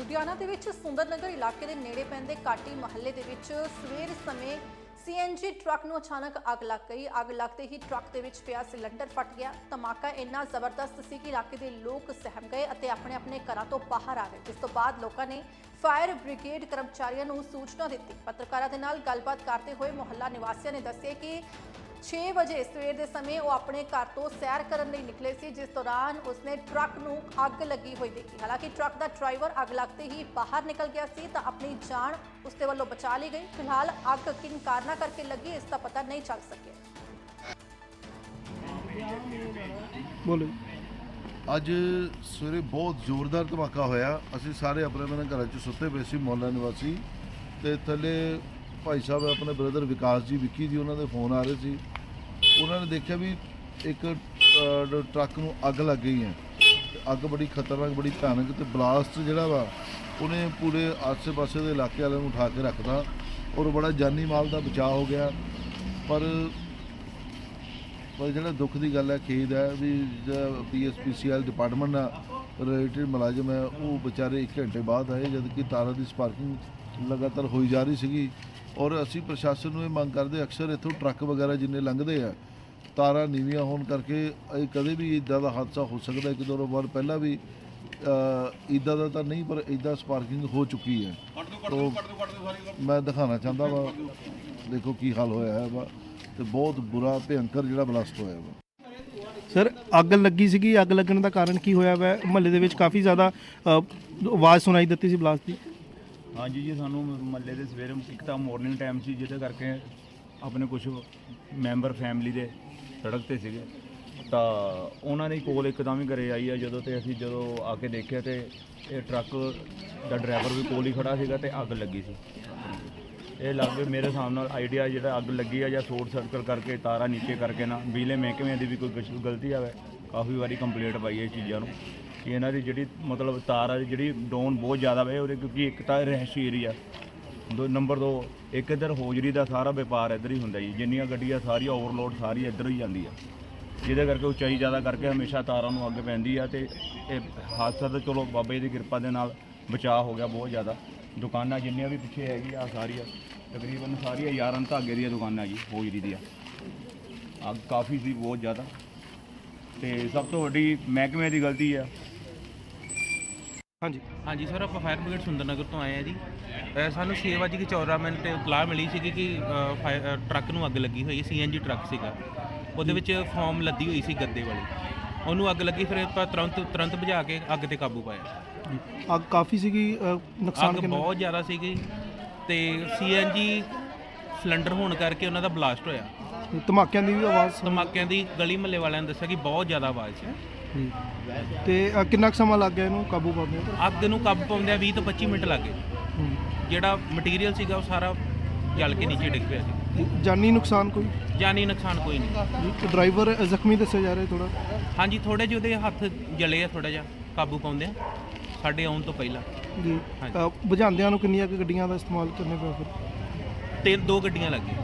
ਲੁਧਿਆਣਾ ਦੇ ਵਿੱਚ ਸੁੰਦਰ ਨਗਰ ਇਲਾਕੇ ਦੇ ਨੇੜੇ ਪੈਂਦੇ ਕਾਟੀ ਮਹੱਲੇ ਦੇ ਵਿੱਚ ਸਵੇਰ ਸਮੇਂ ਸੀਐਨਜੀ ਟਰੱਕ ਨੂੰ ਅਚਾਨਕ ਅੱਗ ਲੱਗ ਗਈ। ਅੱਗ ਲੱਗਦੇ ਹੀ ਟਰੱਕ ਦੇ ਵਿੱਚ ਪਿਆ ਸਿਲੰਡਰ ਫਟ ਗਿਆ। ਧਮਾਕਾ ਇੰਨਾ ਜ਼ਬਰਦਸਤ ਸੀ ਕਿ ਇਲਾਕੇ ਦੇ ਲੋਕ ਸਹਿਮ ਗਏ ਅਤੇ ਆਪਣੇ ਆਪਣੇ ਘਰਾਂ ਤੋਂ ਬਾਹਰ ਆ ਗਏ। ਜਿਸ ਤੋਂ ਬਾਅਦ ਲੋਕਾਂ ਨੇ ਫਾਇਰ ਬ੍ਰਿਗੇਡ ਕਰਮਚਾਰੀਆਂ ਨੂੰ ਸੂਚਨਾ ਦਿੱਤੀ। ਪੱਤਰਕਾਰਾਂ ਦੇ ਨਾਲ ਗੱਲਬਾਤ ਕਰਦੇ ਹੋਏ ਮੁਹੱਲਾ ਨਿਵਾਸੀਆਂ ਨੇ ਦੱਸਿਆ ਕਿ 6 ਵਜੇ ਸਵੇਰ ਦੇ ਸਮੇਂ ਉਹ ਆਪਣੇ ਘਰ ਤੋਂ ਸੈਰ ਕਰਨ ਲਈ ਨਿਕਲੇ ਸੀ ਜਿਸ ਦੌਰਾਨ ਉਸਨੇ ਟਰੱਕ ਨੂੰ ਅੱਗ ਲੱਗੀ ਹੋਈ ਦੇਖੀ। ਹਾਲਾਂਕਿ ਟਰੱਕ ਦਾ ਡਰਾਈਵਰ ਅੱਗ ਲੱਗਦੇ ਹੀ ਬਾਹਰ ਨਿਕਲ ਗਿਆ ਸੀ ਤਾਂ ਆਪਣੀ ਜਾਨ ਉਸਦੇ ਵੱਲੋਂ ਬਚਾ ਲਈ ਗਈ। ਫਿਲਹਾਲ ਅੱਗ ਕਿਨ ਕਾਰਨਾਂ ਕਰਕੇ ਲੱਗੀ ਇਸ ਦਾ ਪਤਾ ਨਹੀਂ ਚੱਲ ਸਕਿਆ। ਬੋਲੋ ਅੱਜ ਸਵੇਰੇ ਬਹੁਤ ਜ਼ੋਰਦਾਰ ਧਮਾਕਾ ਹੋਇਆ। ਅਸੀਂ ਸਾਰੇ ਆਪਣੇ ਆਪਣੇ ਘਰਾਂ 'ਚ ਸੁੱਤੇ ਪਏ ਸੀ ਮੌਲਾ ਨਿਵਾਸੀ। ਤੇ ਥੱਲੇ ਭਾਈ ਸਾਹਿਬ, ਆਪਣੇ ਬ੍ਰਦਰ ਵਿਕਾਸ ਜੀ, ਵਿੱਕੀ ਜੀ, ਉਹਨਾਂ ਦੇ ਫੋਨ ਆ ਰਹੇ ਸੀ। ਉਹਨਾਂ ਨੇ ਦੇਖਿਆ ਵੀ ਇੱਕ ਟਰੱਕ ਨੂੰ ਅੱਗ ਲੱਗ ਗਈ ਹੈ। ਅੱਗ ਬੜੀ ਖਤਰਨਾਕ, ਬੜੀ ਭਿਆਨਕ ਤੇ ਬਲਾਸਟ ਜਿਹੜਾ ਵਾ, ਉਹਨੇ ਪੂਰੇ ਆਸੇ-ਪਾਸੇ ਦੇ ਇਲਾਕੇ ਵਾਲਿਆਂ ਨੂੰ ਉਠਾ ਕੇ ਰੱਖਦਾ ਔਰ ਬੜਾ ਜਾਨੀ ਮਾਲ ਦਾ ਬਚਾਅ ਹੋ ਗਿਆ। ਪਰ ਪਰ ਜਿਹੜਾ ਦੁੱਖ ਦੀ ਗੱਲ ਹੈ, ਖੇਦ ਹੈ ਵੀ ਜਿਹੜਾ ਪੀਐਸਪੀਸੀਐਲ ਡਿਪਾਰਟਮੈਂਟ ਨਾਲ ਰਿਲੇਟਡ ਮੁਲਾਜ਼ਮ ਹੈ, ਉਹ ਵਿਚਾਰੇ 1 ਘੰਟੇ ਬਾਅਦ ਆਏ ਜਦ ਕਿ ਤਾਰਾਂ ਦੀ ਸਪਾਰਕਿੰਗ ਲਗਾਤਾਰ ਹੋਈ ਜਾ ਰਹੀ ਸੀਗੀ। ਔਰ ਅਸੀਂ ਪ੍ਰਸ਼ਾਸਨ ਨੂੰ ਇਹ ਮੰਗ ਕਰਦੇ ਅਕਸਰ ਇੱਥੋਂ ਟਰੱਕ ਵਗੈਰਾ ਜਿੰਨੇ ਲੰਘਦੇ ਆ ਤਾਰਾਂ ਨੀਵੀਆਂ ਹੋਣ ਕਰਕੇ ਇਹ ਕਦੇ ਵੀ ਇਦਾਂ ਦਾ ਹਾਦਸਾ ਹੋ ਸਕਦਾ ਇੱਕ ਦੋ ਵਾਰ ਪਹਿਲਾਂ ਵੀ ਇਦਾਂ ਦਾ ਤਾਂ ਨਹੀਂ ਪਰ ਇਦਾਂ ਸਪਾਰਕਿੰਗ ਹੋ ਚੁੱਕੀ ਹੈ। ਤੋ ਮੈਂ ਦਿਖਾਣਾ ਚਾਹੁੰਦਾ ਵਾ। ਦੇਖੋ ਕੀ ਹਾਲ ਹੋਇਆ ਹੈ ਵਾ। ਤੇ ਬਹੁਤ ਬੁਰਾ ਭਿਅੰਕਰ ਜਿਹੜਾ ਬਲਾਸਟ ਹੋਇਆ ਵਾ। ਸਰ ਅੱਗ ਲੱਗੀ ਸੀਗੀ। ਅੱਗ ਲੱਗਣ ਦਾ ਕਾਰਨ ਕੀ ਹੋਇਆ ਵੈ? ਮਹੱਲੇ ਦੇ ਵਿੱਚ ਕਾਫੀ ਜ਼ਿਆਦਾ ਆਵਾਜ਼ ਸੁਣਾਈ ਦਿੱਤੀ ਸੀ ਬਲਾਸਟ ਦੀ। ਹਾਂਜੀ ਜੀ, ਸਾਨੂੰ ਮੱਲੇ ਦੇ ਸਵੇਰੇ ਇੱਕ ਤਾਂ ਮਾਰਨਿੰਗ ਟਾਈਮ ਸੀ, ਜਿਹਦੇ ਕਰਕੇ ਆਪਣੇ ਕੁਝ ਮੈਂਬਰ ਫੈਮਿਲੀ ਦੇ ਸੜਕ ਤੇ ਸੀਗੇ। ਤਾਂ ਉਹਨਾਂ ਨੇ ਕੋਲ ਇੱਕਦਮ ਹੀ ਘਰੇ ਆਈ ਆ, ਜਦੋਂ ਤੇ ਅਸੀਂ ਜਦੋਂ ਆ ਕੇ ਦੇਖਿਆ ਤੇ ਇਹ ਟਰੱਕ ਦਾ ਡਰਾਈਵਰ ਵੀ ਕੋਲ ਹੀ ਖੜਾ ਸੀਗਾ ਤੇ ਅੱਗ ਲੱਗੀ ਸੀ। ਇਹ ਲੱਗ ਮੇਰੇ ਹਿਸਾਬ ਨਾਲ ਆਈਡੀਆ ਜਿਹੜਾ ਅੱਗ ਲੱਗੀ ਆ ਜਾਂ ਸ਼ੋਰਟ ਸਰਕਲ ਕਰਕੇ, ਤਾਰਾਂ ਨੀਚੇ ਕਰਕੇ ਨਾ ਬਿਜਲੀ ਮਹਿਕਮੇ ਦੀ ਵੀ ਕੋਈ ਕੁਛ ਗਲਤੀ ਆਵੇ, ਕਾਫੀ ਵਾਰੀ ਕੰਪਲੇਂਟ ਪਾਈ ਇਹ ਚੀਜ਼ਾਂ ਨੂੰ। ਕਿ ਇਹਨਾਂ ਦੀ ਜਿਹੜੀ ਮਤਲਬ ਤਾਰ ਆ, ਜਿਹੜੀ ਡਾਊਨ ਬਹੁਤ ਜ਼ਿਆਦਾ ਵੇ ਉਹਦੇ ਕਿਉਂਕਿ ਇੱਕ ਤਾਂ ਰਹਿਸ਼ੀ ਏਰੀਆ ਦੋ ਨੰਬਰ ਦੋ, ਇੱਕ ਇੱਧਰ ਹੋਜਰੀ ਦਾ ਸਾਰਾ ਵਪਾਰ ਇੱਧਰ ਹੀ ਹੁੰਦਾ ਜੀ। ਜਿੰਨੀਆਂ ਗੱਡੀਆਂ ਸਾਰੀਆਂ ਓਵਰਲੋਡ ਸਾਰੀ ਇੱਧਰ ਹੀ ਜਾਂਦੀ ਆ। ਜਿਹਦੇ ਕਰਕੇ ਉਚਾਈ ਜ਼ਿਆਦਾ ਕਰਕੇ ਹਮੇਸ਼ਾ ਤਾਰਾਂ ਨੂੰ ਅੱਗ ਪੈਂਦੀ ਆ ਤੇ ਇਹ ਹਾਦਸਾ ਤਾਂ ਚਲੋ ਬਾਬਾ ਜੀ ਦੀ ਕਿਰਪਾ ਦੇ ਨਾਲ ਬਚਾਅ ਹੋ ਗਿਆ ਬਹੁਤ ਜ਼ਿਆਦਾ। ਦੁਕਾਨਾਂ ਜਿੰਨੀਆਂ ਵੀ ਪਿੱਛੇ ਹੈਗੀ ਆ ਸਾਰੀਆਂ, ਤਕਰੀਬਨ ਸਾਰੀਆਂ ਯਾਰਾਂ ਧਾਗੇ ਦੀਆਂ ਦੁਕਾਨਾਂ ਜੀ, ਹੋਜਰੀ ਦੀਆਂ। ਅੱਗ ਕਾਫੀ ਸੀ ਬਹੁਤ ਜ਼ਿਆਦਾ। ਤੇ ਸਭ ਤੋਂ ਵੱਡੀ ਮਹਿਕਮੇ ਦੀ ਗਲਤੀ ਆ ਹਾਂਜੀ। ਹਾਂਜੀ ਸਰ ਆਪਾਂ ਫਾਇਰ ਬ੍ਰਿਗੇਡ ਸੁੰਦਰਨਗਰ ਤੋਂ ਆਏ ਆ ਜੀ। ਸਾਨੂੰ 6:14 ਮਿੰਟ ਇਤਲਾਹ ਮਿਲੀ ਸੀਗੀ ਕਿ ਅ, ਟਰੱਕ ਨੂੰ ਅੱਗ ਲੱਗੀ ਹੋਈ ਸੀਐਨਜੀ ਟਰੱਕ ਸੀਗਾ। ਉਹਦੇ ਵਿੱਚ ਫੋਮ ਲੱਦੀ ਹੋਈ ਸੀ ਗੱਦੇ ਵਾਲੀ। ਉਹਨੂੰ ਅੱਗ ਲੱਗੀ ਫਿਰ ਆਪਾਂ ਤੁਰੰਤ ਤੁਰੰਤ ਬੁਝਾ ਕੇ ਅੱਗ ਤੇ ਕਾਬੂ ਪਾਇਆ। ਅੱਗ ਕਾਫੀ ਸੀਗੀ ਅ, ਨੁਕਸਾਨ ਅੱਗ ਕਿੰਨਾ? ਬਹੁਤ ਜ਼ਿਆਦਾ ਸੀਗੀ। ਤੇ ਸੀਐਨਜੀ ਸਿਲੰਡਰ ਹੋਣ ਕਰਕੇ ਉਹਨਾਂ ਦਾ ਬਲਾਸਟ ਹੋਇਆ। ਧਮਾਕਿਆਂ ਦੀ ਵੀ ਆਵਾਜ਼ ਸੁਣ- ਧਮਾਕਿਆਂ ਦੀ ਗਲੀ ਮੱਲੇ ਵਾਲਿਆਂ ਨੇ ਦੱਸਿਆ ਕਿ ਬਹੁਤ ਜ਼ਿਆਦਾ ਆਵਾਜ਼ ਸੀ। ਜੀ। ਤੇ ਅ, ਕਿੰਨਾ ਕੁ ਸਮਾਂ ਲੱਗ ਗਿਆ ਇਹਨੂੰ ਕਾਬੂ ਪਾਉਂਦੇ ਅੱਗ ਨੂੰ ਕਾਬੂ ਪਾਉਂਦਿਆਂ 20 ਤੋਂ 25 ਮਿੰਟ ਲੱਗੇ ਜਿਹੜਾ ਮਟੀਰੀਅਲ ਸੀਗਾ ਉਹ ਸਾਰਾ ਜਲ ਕੇ ਨੀਚੇ ਡਿੱਗ ਪਿਆ ਸੀ। ਜਾਨੀ ਨੁਕਸਾਨ ਕੋਈ? ਜਾਨੀ ਨੁਕਸਾਨ ਕੋਈ ਨਹੀਂ। ਤੇ ਡਰਾਈਵਰ ਜ਼ਖਮੀ ਦੱਸਿਆ ਜਾ ਰਿਹਾ ਥੋੜਾ ਹਾਂਜੀ ਥੋੜੇ ਜਿਹੇ ਉਹਦੇ ਹੱਥ ਜਲੇ ਆ ਥੋੜਾ ਜਿਹਾ ਕਾਬੂ ਪਾਉਂਦੇ ਸਾਡੇ ਆਉਣ ਤੋਂ ਪਹਿਲਾਂ। ਜੀ। ਹਾਂਜੀ। ਅ, ਬੁਝਾਉਂਦਿਆਂ ਨੂੰ ਕਿੰਨੀਆਂ ਕੁ ਗੱਡੀਆਂ ਦਾ ਇਸਤੇਮਾਲ ਕਰਨੇ ਪਿਆ ਫਿਰ? ਤੇ ਦੋ ਗੱਡੀਆਂ ਲੱਗੀਆਂ।